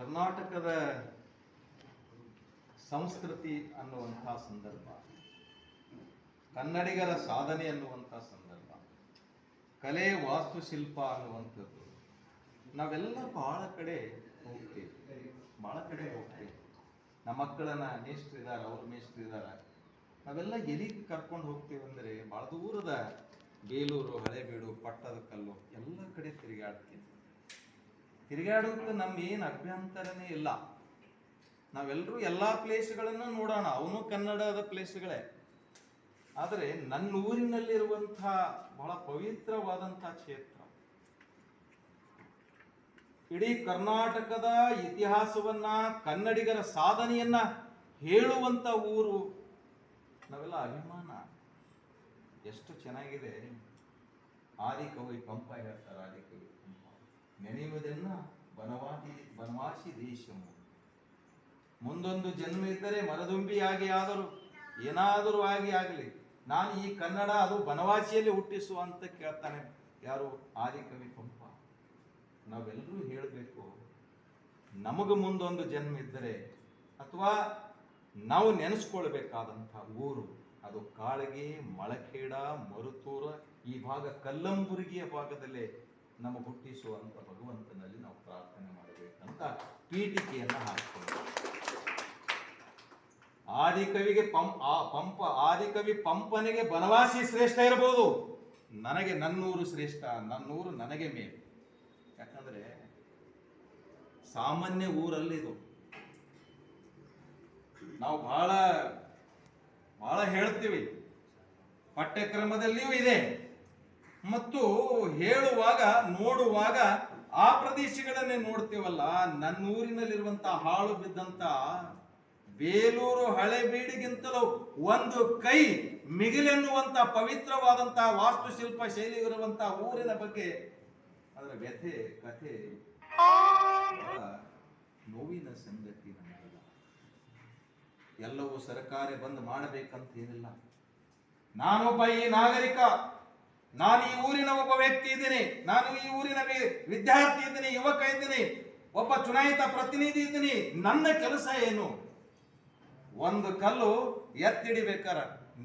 ಕರ್ನಾಟಕದ ಸಂಸ್ಕೃತಿ ಅನ್ನುವಂಥ ಸಂದರ್ಭ, ಕನ್ನಡಿಗರ ಸಾಧನೆ ಅನ್ನುವಂಥ ಸಂದರ್ಭ, ಕಲೆ ವಾಸ್ತುಶಿಲ್ಪ ಅನ್ನುವಂಥದ್ದು, ನಾವೆಲ್ಲ ಬಹಳ ಕಡೆ ಹೋಗ್ತೇವೆ, ಬಹಳ ಕಡೆ ಹೋಗ್ತೇವೆ. ನಮ್ಮ ಮಕ್ಕಳನ್ನ ಮೇಷ್ಟ್ರಿದ್ದಾರೆ ಅವ್ರ ಮೇಷ್ಟ್ರಿದ್ದಾರೆ ನಾವೆಲ್ಲ ಎಲ್ಲಿಗೆ ಕರ್ಕೊಂಡು ಹೋಗ್ತೀವಿ ಅಂದರೆ ಬಹಳ ದೂರದ ಬೇಲೂರು, ಹಳೆಬೀಡು, ಪಟ್ಟದಕಲ್ಲು, ಎಲ್ಲ ತಿರುಗಾಡೋದಕ್ಕೆ ನಮ್ಮ ಏನು ಅಭ್ಯಂತರನೇ ಇಲ್ಲ. ನಾವೆಲ್ಲರೂ ಎಲ್ಲ ಪ್ಲೇಸ್ಗಳನ್ನು ನೋಡೋಣ. ಅವನು ಕನ್ನಡದ ಪ್ಲೇಸ್ಗಳೇ. ಆದರೆ ನನ್ನ ಊರಿನಲ್ಲಿರುವಂಥ ಬಹಳ ಪವಿತ್ರವಾದಂಥ ಕ್ಷೇತ್ರ. ಇಡೀ ಕರ್ನಾಟಕದ ಇತಿಹಾಸವನ್ನ, ಕನ್ನಡಿಗರ ಸಾಧನೆಯನ್ನ ಹೇಳುವಂತ ಊರು ನಾವೆಲ್ಲ ಅಭಿಮಾನ. ಎಷ್ಟು ಚೆನ್ನಾಗಿದೆ. ಆದಿಕವಿ ಪಂಪ ಹೇಳ್ತಾರೆ, ಆದಿಕವಿ ಪಂಪ. ನೆನೆಯುವುದನ್ನ ಬನವಾಸಿ ಬನವಾಸಿ ದೇಶವು. ಮುಂದೊಂದು ಜನ್ಮ ಇದ್ದರೆ ಮರದುಂಬಿಯಾಗಿ ಆದರೂ, ಏನಾದರೂ ಆಗಿ ಆಗಲಿ. ನಾನು ಈ ಕನ್ನಡ ಅದು ಬನವಾಸಿಯಲ್ಲಿ ಹುಟ್ಟಿಸುವ ಅಂತ ಕೇಳ್ತಾನೆ ಯಾರು? ಆದಿಕವಿ ಪಂಪ ನಾವೆಲ್ಲರೂ ಹೇಳಬೇಕು, ನಮಗೆ ಮುಂದೊಂದು ಜನ್ಮ ಇದ್ದರೆ ಅಥವಾ ನಾವು ನೆನೆಸ್ಕೊಳ್ಬೇಕಾದಂಥ ಊರು, ಅದು ಕಾಳಗಿ ಮಳಖೇಡ ಮರುತೂರ, ಈ ಭಾಗ ಕಲ್ಲಂಬುರ್ಗಿಯ ಭಾಗದಲ್ಲೇ ನಮ್ಮ ಹುಟ್ಟಿಸುವಂಥ ಭಗವಂತನಲ್ಲಿ ನಾವು ಪ್ರಾರ್ಥನೆ ಮಾಡಬೇಕಂತ ಪೀಠಿಕೆಯನ್ನು ಹಾಕಿಕೊಂಡು ಆದಿಕವಿಗೆ ಪಂ, ಆ ಪಂಪ, ಆದಿಕವಿ ಪಂಪನಿಗೆ ಬನವಾಸಿ ಶ್ರೇಷ್ಠ ಇರಬಹುದು. ನನಗೆ ನನ್ನೂರು ಶ್ರೇಷ್ಠ, ನನ್ನೂರು ನನಗೆ ಮೇಲು. ಯಾಕಂದ್ರೆ ಸಾಮಾನ್ಯ ಊರಲ್ಲಿ ಇದು. ನಾವು ಬಹಳ ಬಹಳ ಹೇಳ್ತೀವಿ ಪಠ್ಯಕ್ರಮದಲ್ಲಿಯೂ ಇದೆ. ಮತ್ತು ಹೇಳುವಾಗ, ನೋಡುವಾಗ ಆ ಪ್ರದೇಶಗಳನ್ನೇ ನೋಡ್ತೀವಲ್ಲ ನನ್ನ ಊರಿನಲ್ಲಿರುವಂತ ಹಾಳು ಬಿದ್ದಂತ ಬೇಲೂರು ಹಳೆಬೀಡಿಗಿಂತಲೂ ಒಂದು ಕೈ ಮಿಗಿಲೆನ್ನುವಂತ ಪವಿತ್ರವಾದಂತ ವಾಸ್ತುಶಿಲ್ಪ ಶೈಲಿ ಇರುವಂತ ಊರಿನ ಬಗ್ಗೆ ಅದರ ವ್ಯಥೆ, ಕಥೆ ನೋವಿನ ಸಂಗತಿ ನಮಗೆಲ್ಲ ಎಲ್ಲವೂ ಸರ್ಕಾರ ಬಂದು ಮಾಡಬೇಕಂತ ಏನಿಲ್ಲ ನಾನೊಬ್ಬ ಈ ನಾಗರಿಕ. ನಾನು ಈ ಊರಿನ ಒಬ್ಬ ವ್ಯಕ್ತಿ ಇದ್ದೀನಿ, ನಾನು ಈ ಊರಿನ ವಿದ್ಯಾರ್ಥಿ ಇದ್ದೀನಿ, ಯುವಕ ಇದ್ದೀನಿ, ಒಬ್ಬ ಚುನಾಯಿತ ಪ್ರತಿನಿಧಿ ಇದ್ದೀನಿ, ನನ್ನ ಕೆಲಸ ಏನು? ಒಂದು ಕಲ್ಲು ಎತ್ತಿಡಿಬೇಕಾರ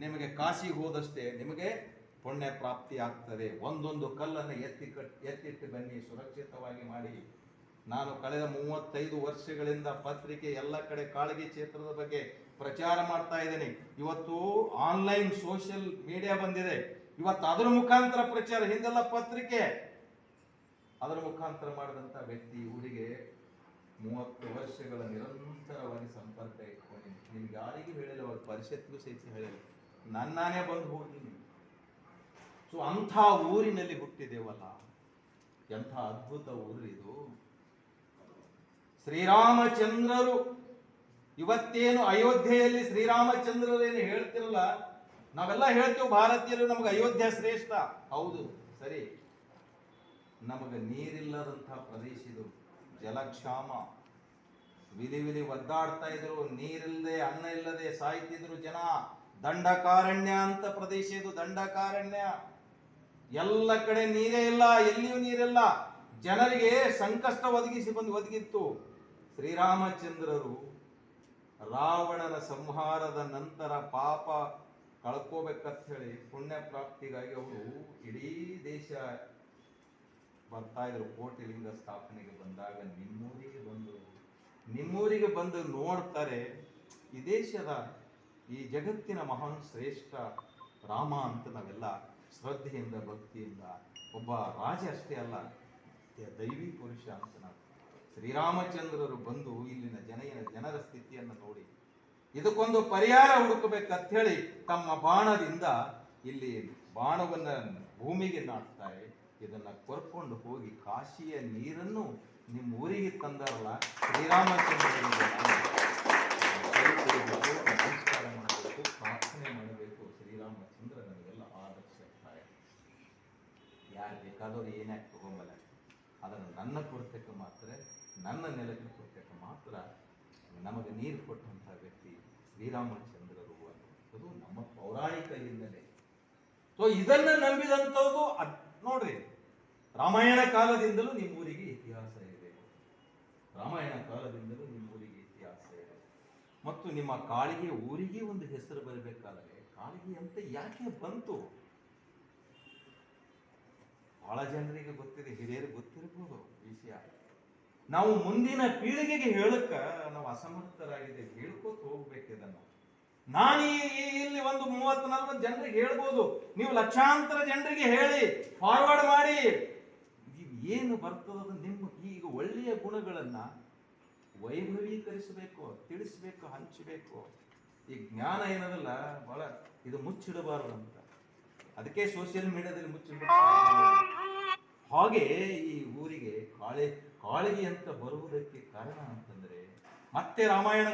ನಿಮಗೆ ಕಾಶಿಗೆ ಹೋದಷ್ಟೇ ನಿಮಗೆ ಪುಣ್ಯ ಪ್ರಾಪ್ತಿ ಆಗ್ತದೆ. ಒಂದೊಂದು ಕಲ್ಲನ್ನು ಎತ್ತಿ ಕಟ್, ಎತ್ತಿಟ್ಟು ಬನ್ನಿ, ಸುರಕ್ಷಿತವಾಗಿ ಮಾಡಿ. ನಾನು ಕಳೆದ ಮೂವತ್ತೈದು ವರ್ಷಗಳಿಂದ ಪತ್ರಿಕೆ ಎಲ್ಲ ಕಡೆ ಕಾಳಗಿ ಕ್ಷೇತ್ರದ ಬಗ್ಗೆ ಪ್ರಚಾರ ಮಾಡ್ತಾ ಇದ್ದೀನಿ. ಇವತ್ತು ಆನ್ಲೈನ್ ಸೋಷಿಯಲ್ ಮೀಡಿಯಾ ಬಂದಿದೆ. ಇವತ್ತು ಅದರ ಮುಖಾಂತರ ಪ್ರಚಾರ, ಹಿಂದೆಲ್ಲ ಪತ್ರಿಕೆ. ಅದರ ಮುಖಾಂತರ ಮಾಡಿದಂಥ ವ್ಯಕ್ತಿ ಊರಿಗೆ ಮೂವತ್ತು ವರ್ಷಗಳ ನಿರಂತರವಾಗಿ ಸಂಪರ್ಕ ಇಟ್ಕೊಂಡಿದ್ದೀನಿ. ನಿಮ್ಗೆ ಯಾರಿಗೂ ಹೇಳಿಲ್ಲ ಅವ್ರ ಪರಿಷತ್ಗೂ ಸಹಿತ ಹೇಳಿಲ್ಲ. ನನ್ನಾನೇ ಬಂದು ಹೋಗಿದ್ದೀನಿ ಸೊ ಅಂಥ ಊರಿನಲ್ಲಿ ಹುಟ್ಟಿದೇವಲ್ಲ, ಎಂಥ ಅದ್ಭುತ ಊರು ಇದು. ಶ್ರೀರಾಮಚಂದ್ರರು, ಇವತ್ತೇನು ಅಯೋಧ್ಯೆಯಲ್ಲಿ ಶ್ರೀರಾಮಚಂದ್ರರೇನು ಹೇಳ್ತಿರಲ್ಲ ನಾವೆಲ್ಲ ಹೇಳ್ತೀವಿ ಭಾರತೀಯರು ನಮ್ಗೆ ಅಯೋಧ್ಯ ಶ್ರೇಷ್ಠ. ಹೌದು, ಸರಿ. ನಮಗೆ ನೀರಿಲ್ಲದಂತಹ ಪ್ರದೇಶ ಇದು. ಜಲಕ್ಷಾಮ. ವಿಧಿ ವಿಧಿ ಒದ್ದಾಡ್ತಾ ಇದ್ರು, ನೀರಿಲ್ಲದೆ, ಅನ್ನ ಇಲ್ಲದೆ ಸಾಯ್ತಿದ್ರು ಜನ. ದಂಡಕಾರಣ್ಯ ಅಂತ ಪ್ರದೇಶ ಇದು, ದಂಡಕಾರಣ್ಯ. ಎಲ್ಲ ಕಡೆ ನೀರೇ ಇಲ್ಲ, ಎಲ್ಲಿಯೂ ನೀರಿಲ್ಲ. ಜನರಿಗೆ ಸಂಕಷ್ಟ ಒದಗಿಸಿ ಬಂದು ಒದಗಿತ್ತು. ಶ್ರೀರಾಮಚಂದ್ರರು ರಾವಣನ ಸಂಹಾರದ ನಂತರ ಪಾಪ ಕಳ್ಕೋಬೇಕಂತ ಹೇಳಿ ಪುಣ್ಯ ಪ್ರಾಪ್ತಿಗಾಗಿ ಅವರು ಇಡೀ ದೇಶ ಬರ್ತಾ ಇದ್ರು. ಕೋಟಿಲಿಂಗ ಸ್ಥಾಪನೆಗೆ ಬಂದಾಗ ನಿಮ್ಮೂರಿಗೆ ಬಂದು ನಿಮ್ಮೂರಿಗೆ ಬಂದು ನೋಡ್ತಾರೆ, ಈ ದೇಶದ, ಈ ಜಗತ್ತಿನ ಮಹಾನ್ ಶ್ರೇಷ್ಠ ರಾಮ ಅಂತ ನಾವೆಲ್ಲ ಶ್ರದ್ಧೆಯಿಂದ, ಭಕ್ತಿಯಿಂದ, ಒಬ್ಬ ರಾಜ ಅಷ್ಟೇ ಅಲ್ಲ ದೈವಿ ಪುರುಷ ಅಂತ ನಾವು ಶ್ರೀರಾಮಚಂದ್ರರು ಬಂದು ಇಲ್ಲಿನ ಜನ ಜನರ ಸ್ಥಿತಿಯನ್ನು ನೋಡಿ ಇದಕ್ಕೊಂದು ಪರಿಹಾರ ಹುಡುಕಬೇಕಂತ ಹೇಳಿ ತಮ್ಮ ಬಾಣದಿಂದ ಇಲ್ಲಿ ಬಾಣವನ್ನು ಭೂಮಿಗೆ ನಾಟ್ತಾರೆ ಇದನ್ನ ಕೊರ್ಕೊಂಡು ಹೋಗಿ ಕಾಶಿಯ ನೀರನ್ನು ನಿಮ್ಮ ಊರಿಗೆ ತಂದಾರಲ್ಲ ಶ್ರೀರಾಮಚಂದ್ರ ಮಾಡಬೇಕು, ಪ್ರಾರ್ಥನೆ ಮಾಡಬೇಕು ಶ್ರೀರಾಮಚಂದ್ರ ನಮಗೆಲ್ಲ ಆದರ್ಶ ಯಾರು ಬೇಕಾದವ್ರು ಏನಾಗಿ ತಗೊಂಬಲ್ಲ. ಅದನ್ನು ನನ್ನ ಕೊರತೆಗೆ ಮಾತ್ರ, ನನ್ನ ನೆಲಕ್ಕೆ ಕೊರತೆಗೆ ಮಾತ್ರ ನಮಗೆ ನೀರು ಕೊಟ್ಟಂಥ ವ್ಯಕ್ತಿ ಶ್ರೀರಾಮಚಂದ್ರರು ಅನ್ನುವಂಥದ್ದು ನಮ್ಮ ಪೌರಾಣಿಕ ಹಿನ್ನೆಲೆ ಸೊ ಇದನ್ನ ನಂಬಿದಂಥದ್ದು ಅದ್- ನೋಡ್ರಿ, ರಾಮಾಯಣ ಕಾಲದಿಂದಲೂ ನಿಮ್ಮೂರಿಗೆ ಇತಿಹಾಸ ಇದೆ. ರಾಮಾಯಣ ಕಾಲದಿಂದಲೂ ನಿಮ್ಮೂರಿಗೆ ಇತಿಹಾಸ ಇದೆ. ಮತ್ತು ನಿಮ್ಮ ಕಾಳಿಗೆ ಊರಿಗೆ ಒಂದು ಹೆಸರು ಬರಬೇಕಾದರೆ, ಕಾಳಿಗೆ ಅಂತ ಯಾಕೆ ಬಂತು? ಬಹಳ ಜನರಿಗೆ ಗೊತ್ತಿದೆ, ಹಿರಿಯರಿಗೆ ಗೊತ್ತಿರಬಹುದು ವಿಷಯ. ನಾವು ಮುಂದಿನ ಪೀಳಿಗೆಗೆ ಹೇಳಕ್ಕ ನಾವು ಅಸಮರ್ಥರಾಗಿದೆ, ಹೇಳ್ಕೊತ ಹೋಗ್ಬೇಕು ಇದನ್ನು. ನಾನು ಇಲ್ಲಿ ಒಂದು ಮೂವತ್ತು, ನಲ್ವತ್ತು ಜನರಿಗೆ ಹೇಳ್ಬೋದು. ನೀವು ಲಕ್ಷಾಂತರ ಜನರಿಗೆ ಹೇಳಿ ಫಾರ್ವರ್ಡ್ ಮಾಡಿ. ಏನು ಬರ್ತದ ನಿಮ್ಮ ಈಗ ಒಳ್ಳೆಯ ಗುಣಗಳನ್ನ ವೈಭವೀಕರಿಸಬೇಕು, ತಿಳಿಸಬೇಕು, ಹಂಚಬೇಕು. ಈ ಜ್ಞಾನ ಏನದಲ್ಲ, ಬಹಳ ಇದು ಮುಚ್ಚಿಡಬಾರದು ಅಂತ. ಅದಕ್ಕೆ ಸೋಷಿಯಲ್ ಮೀಡಿಯಾದಲ್ಲಿ ಮುಚ್ಚಿಡಬೇಕು ಹಾಗೆ ಈ ಊರಿಗೆ ಕಾಳೆ ಕಾಳಿಗೆ ಅಂತ ಬರುವುದಕ್ಕೆ ಕಾರಣ ಅಂತಂದ್ರೆ ಮತ್ತೆ ರಾಮಾಯಣ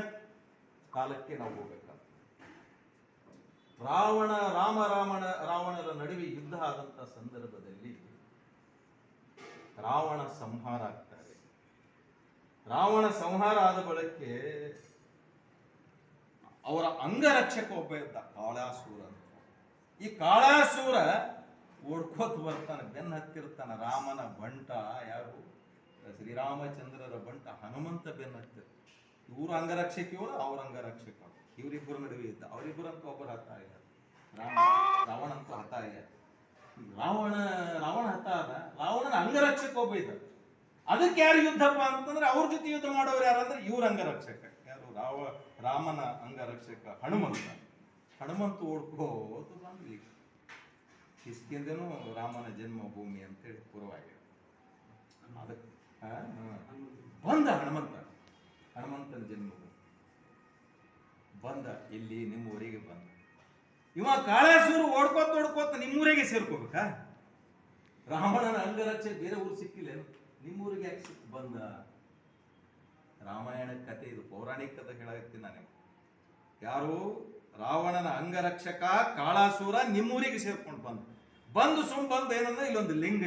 ಕಾಲಕ್ಕೆ ನಾವು ಹೋಗಬೇಕಾಗ್ತದೆ. ರಾವಣ, ರಾಮ, ರಾವಣ, ರಾವಣರ ನಡುವೆ ಯುದ್ಧ ಆದಂತ ಸಂದರ್ಭದಲ್ಲಿ ರಾವಣ ಸಂಹಾರ ಆಗ್ತಾರೆ. ರಾವಣ ಸಂಹಾರ ಆದ ಬಳಕೆ ಅವರ ಅಂಗರಕ್ಷಕ ಒಬ್ಬ ಇದ್ದ ಕಾಳಾಸೂರ ಅಂತ. ಈ ಕಾಳಾಸೂರ ಓಡ್ಕೋತ ಬರ್ತಾನೆ ಬೆನ್ನ ಹತ್ತಿರ್ತಾನೆ, ರಾಮನ ಬಂಟ ಯಾರು? ಶ್ರೀರಾಮಚಂದ್ರರ ಬಂಟ ಹನುಮಂತ ಬೆನ್ನತ್ತೆ ಇವರು ಅಂಗರಕ್ಷಕಿಯವರು ಅವ್ರ ಅಂಗರಕ್ಷಕ ಇವರಿಬ್ಬರ ನಡುವೆ ಇದ್ದ. ಅವರಿಬ್ಬರಂತೂ ಒಬ್ಬರು ಹತ ಆಗ್ಯಾರ. ರಾಮ ರಾವಣ ಅಂತೂ ಹತ ಆಗ್ಯಾರ. ರಾವಣ ರಾವಣ ಹತ ಅದ ರಾವಣನ ಅಂಗರಕ್ಷಕ ಒಬ್ಬ ಇದ್ದ. ಅದಕ್ಕೆ ಯಾರು ಯುದ್ಧಪ್ಪ ಅಂತಂದ್ರೆ ಅವ್ರ ಜೊತೆ ಯುದ್ಧ ಮಾಡೋರು ಯಾರಂದ್ರೆ ಇವ್ರ ಅಂಗರಕ್ಷಕ. ಯಾರು? ರಾವ, ರಾಮನ ಅಂಗರಕ್ಷಕ ಹನುಮಂತ. ಹನುಮಂತ ಓಡ್ಕೋತ ಬಂದ್ವಿ ಈಗ. ಕಿಷ್ಕಿಂದನೂ ರಾಮನ ಜನ್ಮಭೂಮಿ ಅಂತೇಳಿ ಪೂರ್ವವಾಗಿದೆ ಅದಕ್ಕೆ. ಬಂದ ಹನುಮಂತ. ಹನುಮಂತನ ಜನ್ಮ ಬಂದ, ಇಲ್ಲಿ ನಿಮ್ಮೂರಿಗೆ ಬಂದ. ಇವ ಕಾಳಾಸೂರು ಓಡ್ಕೋತ ಓಡ್ಕೋತ ನಿಮ್ಮೂರಿಗೆ ಸೇರ್ಕೋಬೇಕಾ? ರಾವಣನ ಅಂಗರಕ್ಷೆ ಬೇರೆ ಊರು ಸಿಕ್ಕಿಲ್ಲ ನಿಮ್ಮೂರಿಗೆ ಯಾಕೆ ಸಿಕ್ಕ ಬಂದ. ರಾಮಾಯಣ ಕಥೆ ಇದು, ಪೌರಾಣಿಕ ಕಥೆ ಹೇಳಿ ನಾನು ಯಾರು? ರಾವಣನ ಅಂಗರಕ್ಷಕ ಕಾಳಾಸೂರ ನಿಮ್ಮೂರಿಗೆ ಸೇರ್ಕೊಂಡು ಬಂದ. ಬಂದು ಸುಮ್ ಬಂದ ಏನಂದ್ರೆ ಇಲ್ಲೊಂದು ಲಿಂಗ